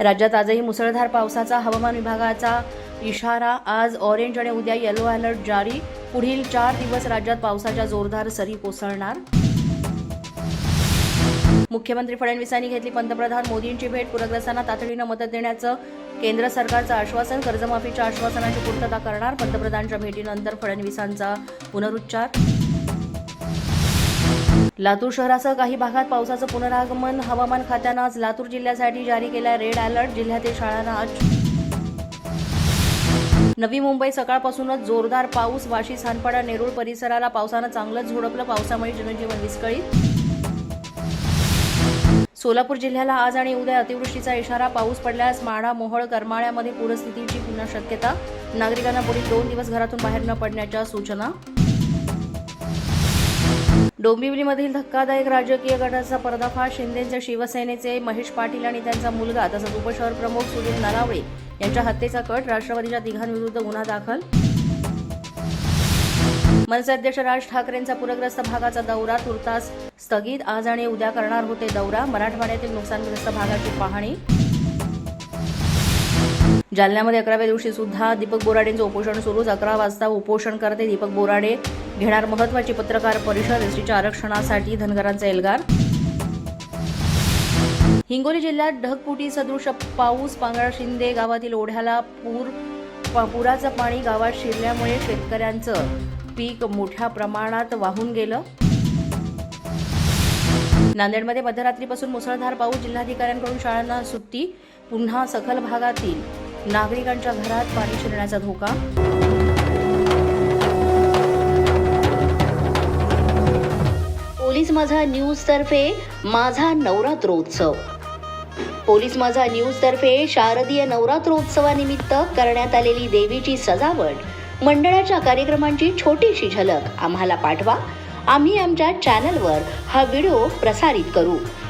राज्यात आजही मुसळधार पावसाचा हवामान विभागाचा इशारा आज ऑरेंज आणि उद्या येलो अलर्ट जारी. पुढील चार दिवस राज्यात पावसाच्या जोरदार सरी कोसळणार. मुख्यमंत्री फडणवीसांनी घेतली पंतप्रधान मोदींची भेट. पूरग्रस्तांना तातडीनं मदत देण्याचं केंद्र सरकारचं आश्वासन. कर्जमाफीच्या आश्वासनाची पूर्तता करणार पंतप्रधानांच्या भेटीनंतर फडणवीसांचा पुनरुच्चार. लातूर शहरासह काही भागात पावसाचं पुनरागमन. हवामान खात्यानं आज लातूर जिल्ह्यासाठी जारी केला रेड अलर्ट जिल्ह्यातील शाळांना आज नवी मुंबई सकाळपासूनच जोरदार पाऊस वाशी सानपाडा नेरूळ परिसराला पावसानं चांगलंच झोडपलं. पावसामुळे जनजीवन विस्कळीत. सोलापूर जिल्ह्याला आज आणि उद्या अतिवृष्टीचा इशारा. पाऊस पडल्यास माढा मोहळ करमाळ्यामध्ये पूरस्थितीची पुन्हा शक्यता. नागरिकांना पुढील दोन दिवस घरातून बाहेर न पडण्याच्या सूचना. डोंबिवलीमधील धक्कादायक राजकीय गटाचा पर्दाफाश शिंदेचे शिवसेनेचे महेश पाटील आणि त्यांचा मुलगा तसंच उपशहर प्रमुख सुनील नरावळे यांच्या हत्येचा कट राष्ट्रवादीच्या तिघांविरुद्ध गुन्हा दाखल. मनसे अध्यक्ष राज ठाकरेंचा पूरग्रस्त भागाचा दौरा तुर्तास स्थगित आज आणि उद्या करणार होते दौरा मराठवाड्यातील नुकसानग्रस्त भागाची पाहणी. जालन्यामध्ये अकराव्या दिवशी सुद्धा दीपक बोराडेंचं उपोषण सुरूच अकरा वाजता उपोषण करते दीपक बोराडे. घेणार महत्वाची पत्रकार परिषद एसटीच्या आरक्षणासाठी धनगरांचा एल्गार. हिंगोली जिल्ह्यात ढगपुटी सदृश पाऊस पांगळा शिंदे गावातील ओढ्याला पूर पुराचं पाणी गावात शिरल्यामुळे शेतकऱ्यांचं पीक मोठ्या प्रमाणात वाहून गेलं. नांदेडमध्ये मध्यरात्रीपासून मुसळधार पाऊस जिल्हाधिकाऱ्यांकडून शाळांना सुट्टी पुन्हा सखल भागातील नागरिकांच्या घरात पाणी शिरण्याचा धोका. माझा न्यूज तर्फे माझा नवरात्रोत्सव. पोलीस माझा न्यूज तर्फे शारदीय नवरात्रोत्सवानिमित्त करण्यात आलेली देवीची सजावट मंडळाच्या कार्यक्रमांची छोटीशी झलक आम्हाला पाठवा. आम्ही आमच्या चॅनलवर हा व्हिडिओ प्रसारित करू.